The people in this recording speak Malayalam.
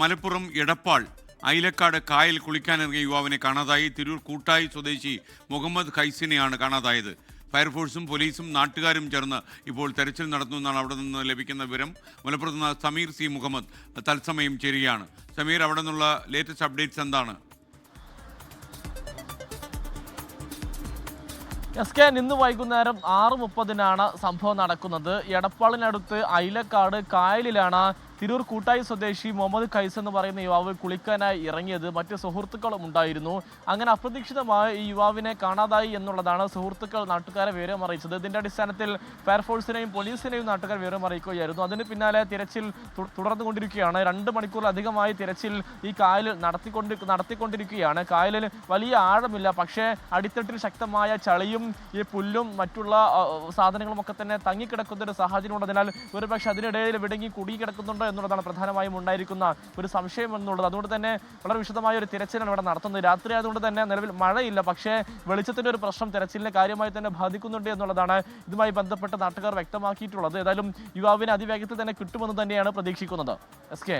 മലപ്പുറം എടപ്പാൾ ഐലക്കാട് കായൽ കുളിക്കാനിറങ്ങിയ യുവാവിനെ കാണാതായി. തിരൂർ കൂട്ടായി സ്വദേശി മുഹമ്മദ് ഖൈസിനെയാണ് കാണാതായത്. ഫയർഫോഴ്സും പോലീസും നാട്ടുകാരും ചേർന്ന് ഇപ്പോൾ തെരച്ചിൽ നടത്തുന്നതാണ് അവിടെ നിന്ന് ലഭിക്കുന്ന വിവരം. മലപ്പുറത്ത് നിന്ന് സമീർ സി മുഹമ്മദ് തത്സമയം ചേരുകയാണ്. സമീർ അവിടെ നിന്നുള്ള ലേറ്റസ്റ്റ് അപ്ഡേറ്റ്സ് എന്താണ്? എസ് കെ ഇന്ന് വൈകുന്നേരം ആറ് മുപ്പതിനാണ് സംഭവം നടക്കുന്നത്. എടപ്പാളിനടുത്ത് ഐലക്കാട് കായലിലാണ് തിരൂർ കൂട്ടായി സ്വദേശി മുഹമ്മദ് ഖൈസ് എന്ന് പറയുന്ന യുവാവ് കുളിക്കാനായി ഇറങ്ങിയത് മറ്റ് സുഹൃത്തുക്കളും ഉണ്ടായിരുന്നു. അങ്ങനെ അപ്രതീക്ഷിതമായി ഈ യുവാവിനെ കാണാതായി എന്നുള്ളതാണ് സുഹൃത്തുക്കൾ നാട്ടുകാരെ വിവരം അറിയിച്ചത്. ഇതിന്റെ അടിസ്ഥാനത്തിൽ ഫയർഫോഴ്സിനെയും പോലീസിനെയും നാട്ടുകാർ വിവരം അറിയിക്കുകയായിരുന്നു. അതിന് പിന്നാലെ തിരച്ചിൽ തുടർന്നുകൊണ്ടിരിക്കുകയാണ്. രണ്ട് മണിക്കൂറിലധികമായി തിരച്ചിൽ ഈ കായൽ നടത്തിക്കൊണ്ട് നടത്തിക്കൊണ്ടിരിക്കുകയാണ്. കായലിൽ വലിയ ആഴമില്ല. പക്ഷേ അടിത്തട്ടിൽ ശക്തമായ ചളിയും ഈ പുല്ലും മറ്റുള്ള സാധനങ്ങളും ഒക്കെ തന്നെ തങ്ങിക്കിടക്കുന്ന ഒരു സാഹചര്യം ഉള്ളതിനാൽ ഒരുപക്ഷെ അതിനിടയിൽ വിടങ്ങി കുടുങ്ങിക്കിടക്കുന്നുണ്ടോ എന്നുള്ളതാണ് പ്രധാനമായും ഉണ്ടായിരിക്കുന്ന ഒരു സംശയം എന്നുള്ളത്. അതുകൊണ്ട് തന്നെ വളരെ വിശദമായ ഒരു തിരച്ചിലാണ് ഇവിടെ നടത്തുന്നത്. രാത്രി ആയതുകൊണ്ട് തന്നെ നിലവിൽ മഴയില്ല. പക്ഷേ വെളിച്ചത്തിന്റെ ഒരു പ്രശ്നം തിരച്ചിലിനെ കാര്യമായി തന്നെ ബാധിക്കുന്നുണ്ട് എന്നുള്ളതാണ് ഇതുമായി ബന്ധപ്പെട്ട നാട്ടുകാർ വ്യക്തമാക്കിയിട്ടുള്ളത്. ഏതായാലും യുവാവിനെ അതിവേഗത്തിൽ തന്നെ കിട്ടുമെന്ന് തന്നെയാണ് പ്രതീക്ഷിക്കുന്നത്. S K